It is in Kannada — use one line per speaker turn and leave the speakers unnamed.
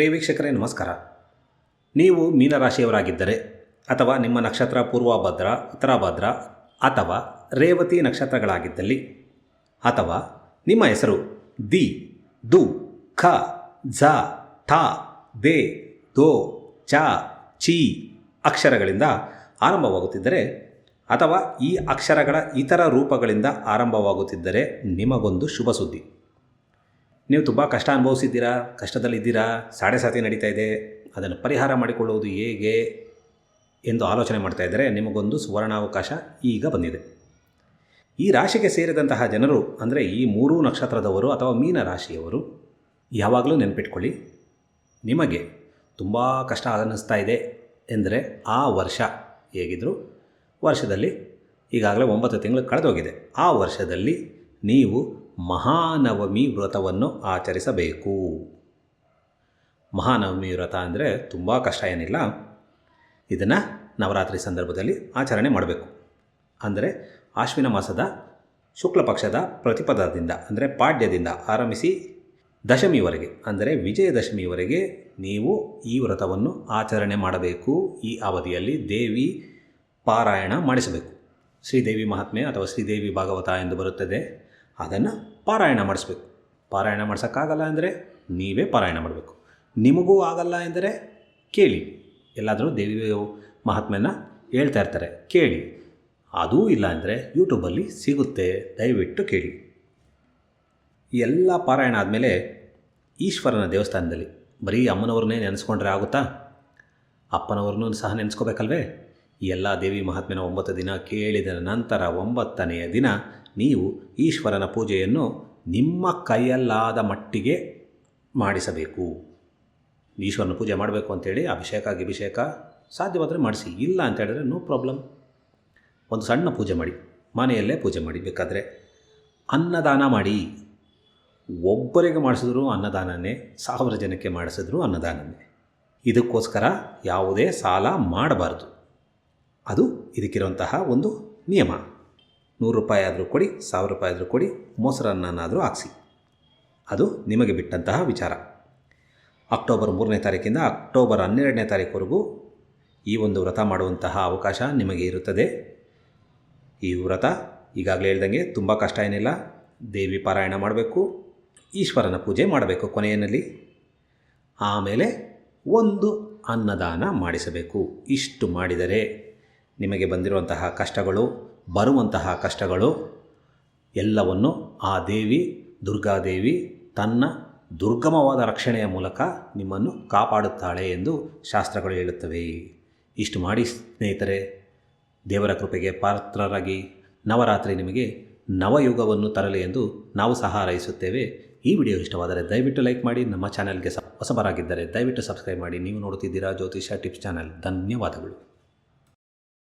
ಪ್ರಿಯ ವೀಕ್ಷಕರೇ, ನಮಸ್ಕಾರ. ನೀವು ಮೀನರಾಶಿಯವರಾಗಿದ್ದರೆ ಅಥವಾ ನಿಮ್ಮ ನಕ್ಷತ್ರ ಪೂರ್ವಭದ್ರ, ಉತ್ತರಭದ್ರ ಅಥವಾ ರೇವತಿ ನಕ್ಷತ್ರಗಳಾಗಿದ್ದಲ್ಲಿ ಅಥವಾ ನಿಮ್ಮ ಹೆಸರು ದಿ, ದು, ಖ, ಝ ಠ ದೆ, ದೋ, ಚ, ಚಿ ಅಕ್ಷರಗಳಿಂದ ಆರಂಭವಾಗುತ್ತಿದ್ದರೆ ಅಥವಾ ಈ ಅಕ್ಷರಗಳ ಇತರ ರೂಪಗಳಿಂದ ಆರಂಭವಾಗುತ್ತಿದ್ದರೆ ನಿಮಗೊಂದು ಶುಭ ಸುದ್ದಿ. ನೀವು ತುಂಬ ಕಷ್ಟ ಅನುಭವಿಸಿದ್ದೀರಾ, ಕಷ್ಟದಲ್ಲಿದ್ದೀರಾ, ಸಾಡೆ ಸಾತಿ ನಡೀತಾ ಇದೆ, ಅದನ್ನು ಪರಿಹಾರ ಮಾಡಿಕೊಳ್ಳುವುದು ಹೇಗೆ ಎಂದು ಆಲೋಚನೆ ಮಾಡ್ತಾ ಇದ್ದರೆ ನಿಮಗೊಂದು ಸುವರ್ಣಾವಕಾಶ ಈಗ ಬಂದಿದೆ. ಈ ರಾಶಿಗೆ ಸೇರಿದಂತಹ ಜನರು, ಅಂದರೆ ಈ ಮೂರೂ ನಕ್ಷತ್ರದವರು ಅಥವಾ ಮೀನ ರಾಶಿಯವರು, ಯಾವಾಗಲೂ ನೆನಪಿಟ್ಕೊಳ್ಳಿ, ನಿಮಗೆ ತುಂಬ ಕಷ್ಟ ಅನ್ನಿಸ್ತಾ ಇದೆ ಎಂದರೆ ಆ ವರ್ಷ ಹೇಗಿದ್ದರೂ ವರ್ಷದಲ್ಲಿ ಈಗಾಗಲೇ ಒಂಬತ್ತು ತಿಂಗಳು ಕಳೆದೋಗಿದೆ. ಆ ವರ್ಷದಲ್ಲಿ ನೀವು ಮಹಾನವಮಿ ವ್ರತವನ್ನು ಆಚರಿಸಬೇಕು. ಮಹಾನವಮಿ ವ್ರತ ಅಂದರೆ ತುಂಬ ಕಷ್ಟ ಏನಿಲ್ಲ. ಇದನ್ನು ನವರಾತ್ರಿ ಸಂದರ್ಭದಲ್ಲಿ ಆಚರಣೆ ಮಾಡಬೇಕು. ಅಂದರೆ ಆಶ್ವಿನ ಮಾಸದ ಶುಕ್ಲ ಪಕ್ಷದ ಪ್ರತಿಪದದಿಂದ, ಅಂದರೆ ಪಾಡ್ಯದಿಂದ ಆರಂಭಿಸಿ ದಶಮಿವರೆಗೆ, ಅಂದರೆ ವಿಜಯದಶಮಿವರೆಗೆ ನೀವು ಈ ವ್ರತವನ್ನು ಆಚರಣೆ ಮಾಡಬೇಕು. ಈ ಅವಧಿಯಲ್ಲಿ ದೇವಿ ಪಾರಾಯಣ ಮಾಡಿಸಬೇಕು. ಶ್ರೀದೇವಿ ಮಹಾತ್ಮೆ ಅಥವಾ ಶ್ರೀದೇವಿ ಭಾಗವತ ಎಂದು ಬರುತ್ತದೆ. ಅದನ್ನು ಪಾರಾಯಣ ಮಾಡಿಸ್ಬೇಕು. ಪಾರಾಯಣ ಮಾಡ್ಸೋಕ್ಕಾಗಲ್ಲ ಅಂದರೆ ನೀವೇ ಪಾರಾಯಣ ಮಾಡಬೇಕು. ನಿಮಗೂ ಆಗಲ್ಲ ಎಂದರೆ ಕೇಳಿ. ಎಲ್ಲಾದರೂ ದೇವಿ ಮಹಾತ್ಮೆನ ಹೇಳ್ತಾ ಇರ್ತಾರೆ, ಕೇಳಿ. ಅದೂ ಇಲ್ಲ ಅಂದರೆ ಯೂಟ್ಯೂಬಲ್ಲಿ ಸಿಗುತ್ತೆ, ದಯವಿಟ್ಟು ಕೇಳಿ. ಎಲ್ಲ ಪಾರಾಯಣ ಆದಮೇಲೆ ಈಶ್ವರನ ದೇವಸ್ಥಾನದಲ್ಲಿ, ಬರೀ ಅಮ್ಮನವ್ರನ್ನೇ ನೆನೆಸ್ಕೊಂಡ್ರೆ ಆಗುತ್ತಾ? ಅಪ್ಪನವ್ರನ್ನೂ ಸಹ ನೆನೆಸ್ಕೋಬೇಕಲ್ವೇ? ಈ ಎಲ್ಲ ದೇವಿ ಮಹಾತ್ಮೆನ ಒಂಬತ್ತು ದಿನ ಕೇಳಿದ ನಂತರ ಒಂಬತ್ತನೆಯ ದಿನ ನೀವು ಈಶ್ವರನ ಪೂಜೆಯನ್ನು ನಿಮ್ಮ ಕೈಯಲ್ಲಾದ ಮಟ್ಟಿಗೆ ಮಾಡಿಸಬೇಕು. ಈಶ್ವರನ ಪೂಜೆ ಮಾಡಬೇಕು ಅಂತೇಳಿ ಅಭಿಷೇಕ ಅಭಿಷೇಕ ಸಾಧ್ಯವಾದರೆ ಮಾಡಿಸಿ. ಇಲ್ಲ ಅಂತ ಹೇಳಿದ್ರೆ ನೋ ಪ್ರಾಬ್ಲಮ್ ಒಂದು ಸಣ್ಣ ಪೂಜೆ ಮಾಡಿ, ಮನೆಯಲ್ಲೇ ಪೂಜೆ ಮಾಡಿ ಬೇಕಾದರೆ. ಅನ್ನದಾನ ಮಾಡಿ. ಒಬ್ಬರಿಗೆ ಮಾಡಿಸಿದ್ರು ಅನ್ನದಾನನೇ, ಸಾವಿರ ಜನಕ್ಕೆ ಮಾಡಿಸಿದ್ರು ಅನ್ನದಾನನೇ. ಇದಕ್ಕೋಸ್ಕರ ಯಾವುದೇ ಸಾಲ ಮಾಡಬಾರ್ದು. ಅದು ಇದಕ್ಕಿರುವಂತಹ ಒಂದು ನಿಯಮ. ನೂರು ರೂಪಾಯಿ ಆದರೂ ಕೊಡಿ, ಸಾವಿರ ರೂಪಾಯಿ ಆದರೂ ಕೊಡಿ, ಮೊಸರನ್ನಾದರೂ ಹಾಕ್ಸಿ. ಅದು ನಿಮಗೆ ಬಿಟ್ಟಂತಹ ವಿಚಾರ. ಅಕ್ಟೋಬರ್ ಮೂರನೇ ತಾರೀಕಿಂದ ಅಕ್ಟೋಬರ್ ಹನ್ನೆರಡನೇ ತಾರೀಕುವರೆಗೂ ಈ ಒಂದು ವ್ರತ ಮಾಡುವಂತಹ ಅವಕಾಶ ನಿಮಗೆ ಇರುತ್ತದೆ. ಈ ವ್ರತ ಈಗಾಗಲೇ ಹೇಳ್ದಂಗೆ ತುಂಬ ಕಷ್ಟ ಏನಿಲ್ಲ. ದೇವಿ ಪಾರಾಯಣ ಮಾಡಬೇಕು, ಈಶ್ವರನ ಪೂಜೆ ಮಾಡಬೇಕು ಕೊನೆಯಲ್ಲಿ. ಆಮೇಲೆ ಒಂದು ಅನ್ನದಾನ ಮಾಡಿಸಬೇಕು. ಇಷ್ಟು ಮಾಡಿದರೆ ನಿಮಗೆ ಬಂದಿರುವಂತಹ ಕಷ್ಟಗಳು, ಬರುವಂತಹ ಕಷ್ಟಗಳು, ಎಲ್ಲವನ್ನು ಆ ದೇವಿ ದುರ್ಗಾದೇವಿ ತನ್ನ ದುರ್ಗಮವಾದ ರಕ್ಷಣೆಯ ಮೂಲಕ ನಿಮ್ಮನ್ನು ಕಾಪಾಡುತ್ತಾಳೆ ಎಂದು ಶಾಸ್ತ್ರಗಳು ಹೇಳುತ್ತವೆ. ಇಷ್ಟು ಮಾಡಿ ಸ್ನೇಹಿತರೆ, ದೇವರ ಕೃಪೆಗೆ ಪಾತ್ರರಾಗಿ ನವರಾತ್ರಿ ನಿಮಗೆ ನವಯುಗವನ್ನು ತರಲಿ ಎಂದು ನಾವು ಸಹ ಹಾರೈಸುತ್ತೇವೆ. ಈ ವಿಡಿಯೋ ಇಷ್ಟವಾದರೆ ದಯವಿಟ್ಟು ಲೈಕ್ ಮಾಡಿ, ನಮ್ಮ ಚಾನೆಲ್ಗೆ ಹೊಸಬರಾಗಿದ್ದರೆ ದಯವಿಟ್ಟು ಸಬ್ಸ್ಕ್ರೈಬ್ ಮಾಡಿ. ನೀವು ನೋಡುತ್ತಿದ್ದೀರಾ ಜ್ಯೋತಿಷ ಟಿಪ್ಸ್ ಚಾನಲ್. ಧನ್ಯವಾದಗಳು.